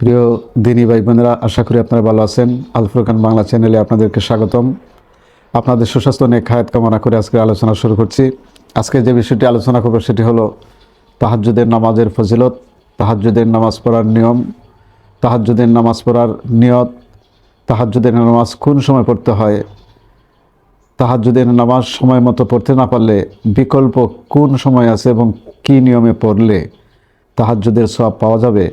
প্রিয় দিনী ভাই বোনেরা, আশা করি আপনারা ভালো আছেন। আলফুরকান বাংলা চ্যানেলে আপনাদেরকে স্বাগতম। আপনাদের সুস্বাস্থ্য নিয়ে খায়াত কামনা করে আজকে আলোচনা শুরু করছি। আজকে যে বিষয়টি আলোচনা করব সেটি হলো তাহাজ্জুদের নামাজের ফজিলত, তাহাজ্জুদের নামাজ পড়ার নিয়ম, তাহাজ্জুদের নামাজ পড়ার নিয়ত, তাহাজ্জুদের নামাজ কোন সময় পড়তে হয়, তাহাজ্জুদের নামাজ সময় মতো পড়তে না পারলে বিকল্প কোন সময় আছে এবং কী নিয়মে পড়লে তাহাজ্জুদের সব পাওয়া যাবে?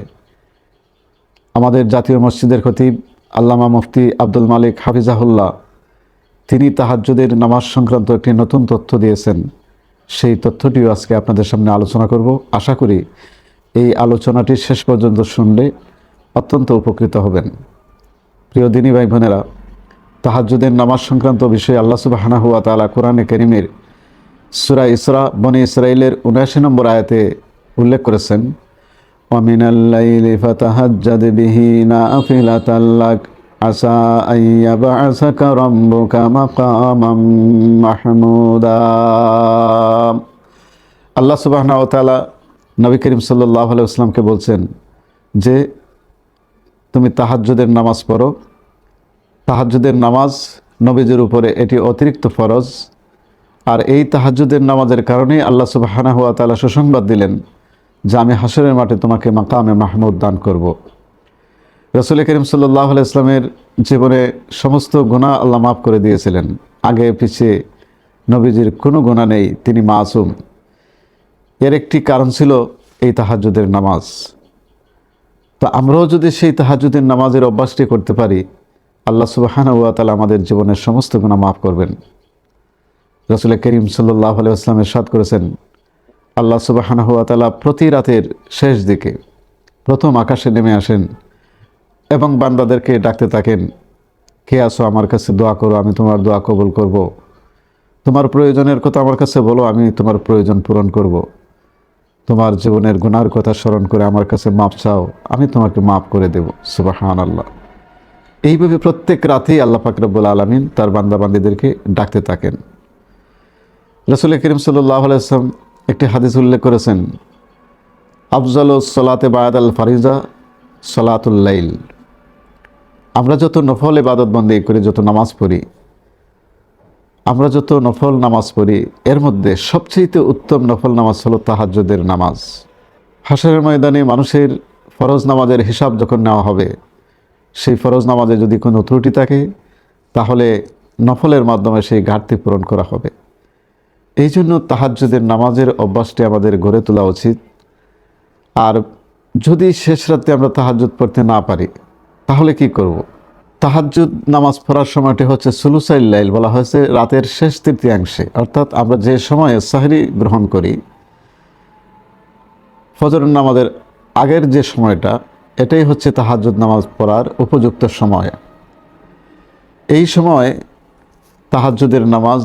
আমাদের জাতীয় মসজিদের খতিব আল্লামা মুফতি আব্দুল মালিক হাফিজাহুল্লাহ, তিনি তাহাজ্জুদের নামাজ সংক্রান্ত একটি নতুন তথ্য দিয়েছেন। সেই তথ্যটিও আজকে আপনাদের সামনে আলোচনা করব। আশা করি এই আলোচনাটি শেষ পর্যন্ত শুনলে অত্যন্ত উপকৃত হবেন। প্রিয় দিনী ভাই বোনেরা, তাহাজ্জুদের নামাজ সংক্রান্ত বিষয়ে আল্লাহ সুবাহানা হুয়া তালা কোরআনে করিমের সুরা ইসরা, বনি ইসরাইলের উনআশি নম্বর আয়াতে উল্লেখ করেছেন ومن الليل فتهجد به نافلة لك عسى أن يبعثك ربك مقاما محمودا আল্লাহ সুবাহ তাআলা নবী করিম সাল্লাহ আলাইসলামকে বলছেন যে তুমি তাহাজ্জুদের নামাজ পড়ো তাহাজ্জুদের নামাজ নবীজের উপরে এটি অতিরিক্ত ফরজ আর এই তাহাজ্জুদের নামাজের কারণেই আল্লাহ সুবাহানা হুয়া তাআলা সুসংবাদ দিলেন যে আমি হাসরের মাঠে তোমাকে মাকামে মাহমুদ দান করব। রসুল করিম সাল্লাহ ইসলামের জীবনে সমস্ত গুণা আল্লাহ মাফ করে দিয়েছিলেন। আগে পিছিয়ে নবীজির কোনো গুণা নেই, তিনি মাসুম। এর একটি কারণ ছিল এই তাহাজুদের নামাজ। তো আমরাও যদি সেই তাহাজুদের নামাজের অভ্যাসটি করতে পারি, আল্লাহ সুবাহানা তালা আমাদের জীবনের সমস্ত গুণা মাফ করবেন। রসুল করিম সাল্লাহ আলাইসলামের সাদ করেছেন আল্লাহ সুবাহানা হুয়া তালা প্রতি রাতের শেষ দিকে প্রথম আকাশে নেমে আসেন এবং বান্দাদেরকে ডাকতে থাকেন, কে আসো আমার কাছে দোয়া করো, আমি তোমার দোয়া কবুল করব। তোমার প্রয়োজনের কথা আমার কাছে বলো, আমি তোমার প্রয়োজন পূরণ করব। তোমার জীবনের গুনার কথা স্মরণ করে আমার কাছে মাপ চাও, আমি তোমাকে মাফ করে দেব সুবাহান আল্লাহ এইভাবে প্রত্যেক রাতেই আল্লাহ ফাকরবুল আলমিন তার বান্দাবান্দিদেরকে ডাকতে থাকেন রসুল করিম সাল্লাহ আলাইসলাম একটি হাদিস উল্লেখ করেছেন, আফজল সলাতে বায়াদ আল ফারিজা সলাতুল্লাইল আমরা যত নফল ইবাদত বন্দী করি, যত নামাজ পড়ি, আমরা যত নফল নামাজ পড়ি, এর মধ্যে সবচেয়ে উত্তম নফল নামাজ হলো তাহাজ্জুদের নামাজ। হাসরের ময়দানে মানুষের ফরজ নামাজের হিসাব যখন নেওয়া হবে, সেই ফরজ নামাজে যদি কোনো ত্রুটি থাকে, তাহলে নফলের মাধ্যমে সেই ঘাটতি পূরণ করা হবে। এই জন্য তাহাজ্জুদের নামাজের অভ্যাসটি আমাদের গড়ে তোলা উচিত। আর যদি শেষ রাতে আমরা তাহাজ্জুদ পড়তে না পারি, তাহলে কি করব। তাহাজ্জুদ নামাজ পড়ার সময়টি হচ্ছে সুলুসাইল লাইল বলা হয়েছে, রাতের শেষ তৃতীয়াংশে। অর্থাৎ আমরা যে সময়ে সাহরি গ্রহণ করি, ফজর নামাজের আগের যে সময়টা, এটাই হচ্ছে তাহাজ্জুদ নামাজ পড়ার উপযুক্ত সময়। এই সময় তাহাজ্জুদের নামাজ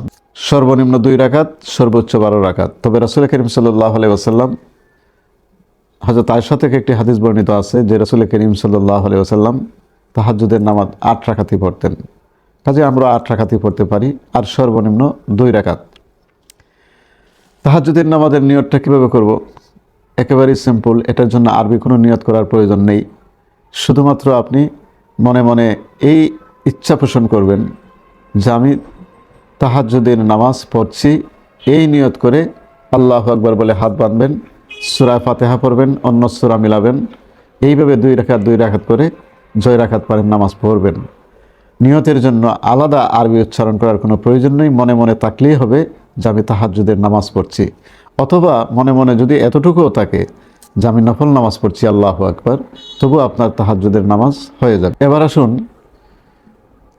সর্বনিম্ন দুই রাকাত, সর্বোচ্চ বারো রাকাত। তবে রাসুল করিম সাল্লাহ আলাই আসাল্লাম হজরত আয়সা থেকে একটি হাদিস বর্ণিত আছে যে রসুল করিম সাল্লাহ আলাই আসাল্লাম তাহাজুদের নামাজ আট রাখাতি পড়তেন। কাজে আমরা আট রাখাতি পড়তে পারি, আর সর্বনিম্ন দুই রাকাত। তাহাজুদের নামাজের নিয়তটা কীভাবে করব? একেবারেই সিম্পল এটার জন্য আরবি কোনো নিয়ত করার প্রয়োজন নেই। শুধুমাত্র আপনি মনে মনে এই ইচ্ছা পোষণ করবেন যে আমি তাহাজ্জুদের নামাজ পড়ছি। এই নিয়ত করে আল্লাহ আকবর বলে হাত বাঁধবেন, সুরা ফাতেহা পড়বেন, অন্য সুরা মিলাবেন। এইভাবে দুই রাখাত দুই রাখাত করে জয় রাখাত পারেন, নামাজ পড়বেন। নিয়তের জন্য আলাদা আরবি উচ্চারণ করার কোনো প্রয়োজন নেই। মনে মনে তাকলেই হবে যে আমি তাহাজ্জুদের নামাজ পড়ছি। অথবা মনে মনে যদি এতটুকুও থাকে যে আমি নফল নামাজ পড়ছি, আল্লাহ আকবর তবু আপনার তাহাজ্জুদের নামাজ হয়ে যাবে। এবার আসুন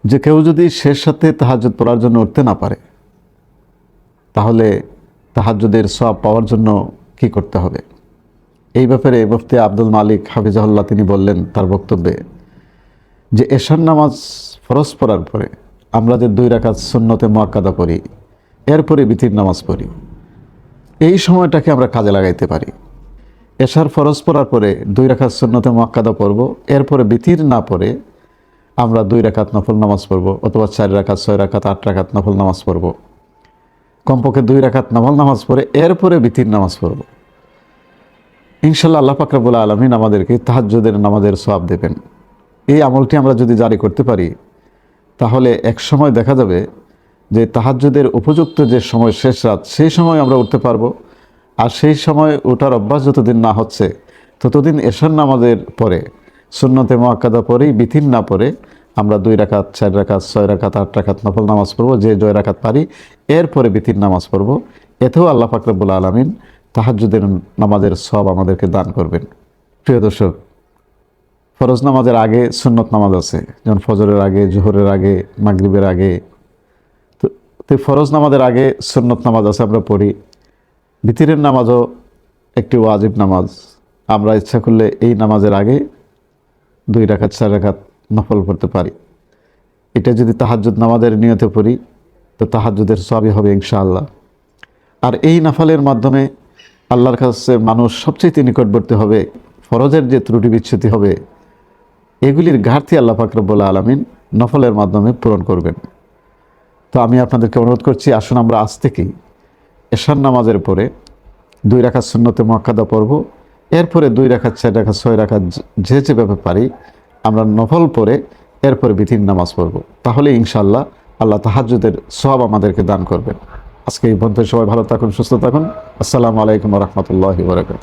যে কেউ যদি শেষ সাথে তাহাজুদ পড়ার জন্য উঠতে না পারে, তাহলে তাহাজুদের সব পাওয়ার জন্য কি করতে হবে? এই ব্যাপারে মুফতি আব্দুল মালিক হাফিজাহুল্লাহ তিনি বললেন তার বক্তব্যে যে এশার নামাজ ফরজ পড়ার পরে আমরা যে দুই রাকাত সুন্নতে মোয়াক্কাদা পড়ি, এরপরে বিতির নামাজ পড়ি, এই সময়টাকে আমরা কাজে লাগাইতে পারি। এশার ফরজ পড়ার পরে দুই রাখাত সুন্নতে মোয়াক্কাদা পড়ব, এরপরে বিতির না পড়ে আমরা দুই রাকাত নফল নামাজ পড়ব অথবা চার রাকাত, ছয় রাকাত, আট রাকাত নফল নামাজ পড়ব। কমপক্ষে দুই রাকাত নফল নামাজ পড়ে এরপরে বিতির নামাজ পড়ব। ইনশাল্লাহ আল্লাহ পাকরাবুল আলমিন আমাদেরকে তাহাজ্জুদের নামাজের সওয়াব দেবেন। এই আমলটি আমরা যদি জারি করতে পারি, তাহলে এক সময় দেখা যাবে যে তাহাজ্জুদের উপযুক্ত যে সময় শেষ রাত, সেই সময় আমরা উঠতে পারব। আর সেই সময় ওঠার অভ্যাস যতদিন না হচ্ছে, ততদিন এশার নামাজের পরে সুন্নতে মোয়াক্কাদা পরেই বিথিন না পরে আমরা দুই রাকাত, চার রাকাত, ছয় রাকাত, আট রাখাত নফল নামাজ পড়ব। যে জয় রাকাত পারি, এরপরে বিথিন নামাজ পড়ব। এতেও আল্লাহ ফাকরাবুল আলমিন তাহাজ্জুদের নামাজের সব আমাদেরকে দান করবেন। প্রিয় দর্শক, ফরজ নামাজের আগে সুন্নত নামাজ আছে। যেমন ফজরের আগে, জোহরের আগে, মাগরিবের আগে। তো ফরজ নামাজের আগে সুন্নত নামাজ আছে আমরা পড়ি। ভিতরের নামাজও একটি ওয়াজিব নামাজ। আমরা ইচ্ছা করলে এই নামাজের আগে দুই রাখাত, চার রাখাত নফল পড়তে পারি। এটা যদি তাহাজ্জুদ নামাজের নিয়তে পড়ি, তো তাহাজ্জুদের সবই হবে ইনশাআল্লাহ। আর এই নাফালের মাধ্যমে আল্লাহর কাছে মানুষ সবচেয়ে নিকটবর্তী হবে, ফরজের যে ত্রুটি বিচ্ছুতি হবে, এগুলির ঘাটতি আল্লাহ ফাকরবুল আলমিন নফলের মাধ্যমে পূরণ করবেন। তো আমি আপনাদেরকে অনুরোধ করছি, আসুন আমরা আজ থেকেই এশার নামাজের পরে দুই রাখা শূন্যতে মক্কাদা পড়ব। এরপরে দুই রাখা, চার রাখা, ছয় রাখা যে যেভাবে পারি, আমরা নফল পরে এরপরে বিধির নামাজ পড়ব। তাহলে ইনশাল্লাহ আল্লাহ তাহাজুদের সব আমাদেরকে দান করবেন। আজকে এই বন্ধু সবাই ভালো থাকুন, সুস্থ থাকুন। আসসালামু আলাইকুম রহমতুল্লাহ বরকাত